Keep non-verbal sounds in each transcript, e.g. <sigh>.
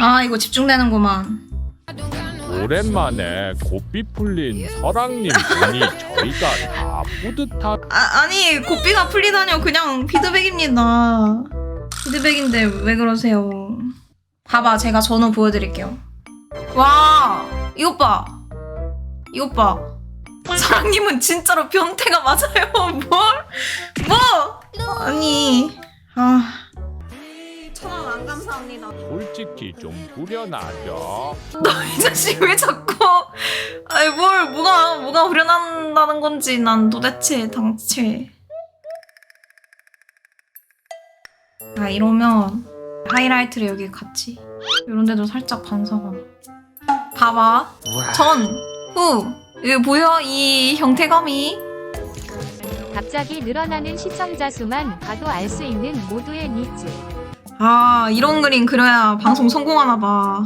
아 이거 집중되는구만. 오랜만에 고삐 풀린 설왕님 보니 저희가 다 뿌듯하 아 아니 고삐가 풀리다뇨 그냥 피드백입니다. 피드백인데 왜 그러세요? 봐봐 제가 전후 보여드릴게요. 와 이것 봐. 이것 봐. 사랑님은 진짜로 변태가 맞아요. <laughs> 뭘? 뭐? 아니 아 감사합니다. 솔직히 좀 후련하죠. 너이 자식 왜 자꾸 아니 뭘 뭐가 뭐가 후련한다는 건지 난 도대체 당체 아 이러면 하이라이트를 여기 같이. 이런 데도 살짝 반사가 봐봐. 전후. 여기 보여? 이 형태감이? 갑자기 늘어나는 시청자 수만 봐도 알 수 있는 모두의 니즈. 아 이런 그림 그려야 방송 성공하나 봐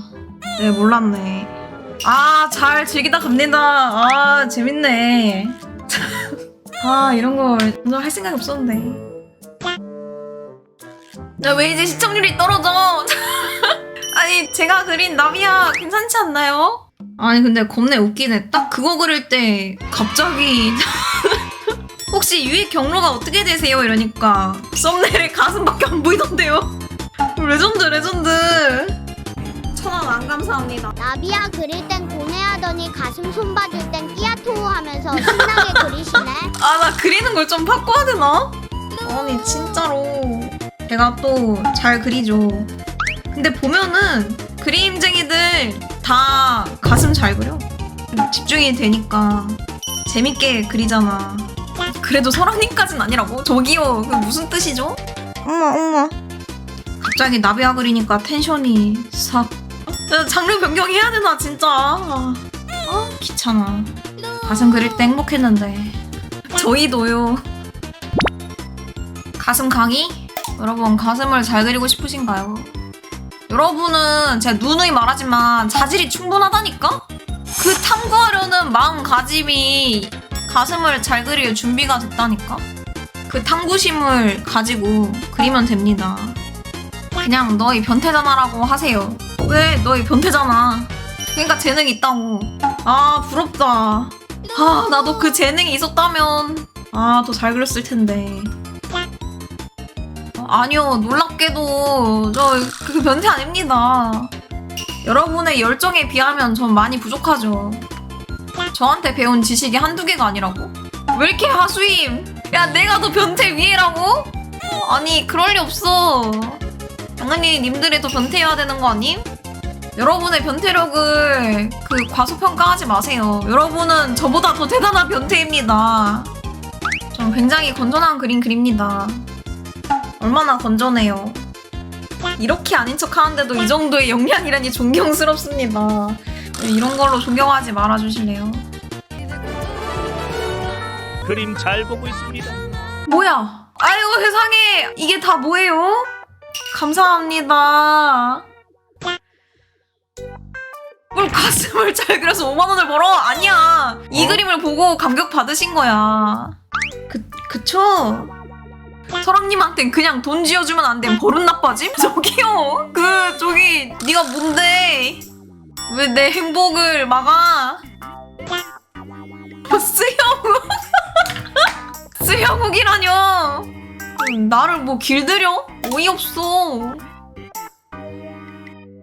네 몰랐네. 아 잘 즐기다 갑니다. 아 재밌네. <laughs> 아 이런 거 오늘 할 생각이 없었는데. 야, 왜 이제 시청률이 떨어져? <laughs> 아니 제가 그린 나비야 괜찮지 않나요? 아니 근데 겁내 웃기네. 딱 그거 그릴 때 갑자기 <laughs> 혹시 유익 경로가 어떻게 되세요? 이러니까 썸네일에 가슴밖에 안 보이던데요 레전드 레전드 천원 안 감사합니다 나비야 그릴 땐 고뇌하더니 가슴 손봐줄 땐 끼야토 하면서 신나게 그리시네. 아 나 그리는 걸 좀 바꿔야 되나? 아니 진짜로 제가 또 잘 그리죠 근데 보면은 그림쟁이들 다 가슴 잘 그려 집중이 되니까 재밌게 그리잖아 그래도 설아님까진 아니라고? 저기요 그 무슨 뜻이죠? 엄마 엄마 갑자기 나비야 그리니까 텐션이 싹 어, 장르 변경해야 되나 진짜 아, 아, 귀찮아 가슴 그릴 때 행복했는데 저희도요. 가슴 강의? 여러분 가슴을 잘 그리고 싶으신가요? 여러분은 제가 누누이 말하지만 자질이 충분하다니까? 그 탐구하려는 마음가짐이 가슴을 잘 그릴 준비가 됐다니까? 그 탐구심을 가지고 그리면 됩니다. 그냥 너희 변태잖아라고 하세요. 왜? 너희 변태잖아. 그러니까 재능 있다고. 아 부럽다. 아, 나도 그 재능이 있었다면, 아, 더 잘 그렸을 텐데. 어, 아니요, 놀랍게도, 저, 그 변태 아닙니다. 여러분의 열정에 비하면 전 많이 부족하죠. 저한테 배운 지식이 한두 개가 아니라고? 왜 이렇게 하수임? 야, 내가 더 변태 위에라고? 아니, 그럴 리 없어. 당연히 님들이 더 변태여야 되는 거 아님? 여러분의 변태력을 그 과소평가하지 마세요. 여러분은 저보다 더 대단한 변태입니다. 전 굉장히 건전한 그림 그립니다. 얼마나 건전해요. 이렇게 아닌 척 하는데도 이 정도의 역량이라니 존경스럽습니다. 이런 걸로 존경하지 말아 주실래요? 그림 잘 보고 있습니다. 뭐야? 아이고 세상에 이게 다 뭐예요? 감사합니다. 뭘 가슴을 <laughs> 잘 그려서 5만 원을 벌어? 아니야. 이 어? 그림을 보고 감격 받으신 거야. 그 그쵸? 설왕님한텐 그냥 돈 지어주면 안 돼. 버릇 나빠짐? <laughs> 저기요. 그 저기 네가 뭔데? 왜 내 행복을 막아? <laughs> 수영욱. 수영욱이라뇨. 음, 나를 뭐 길들여? 어이없어.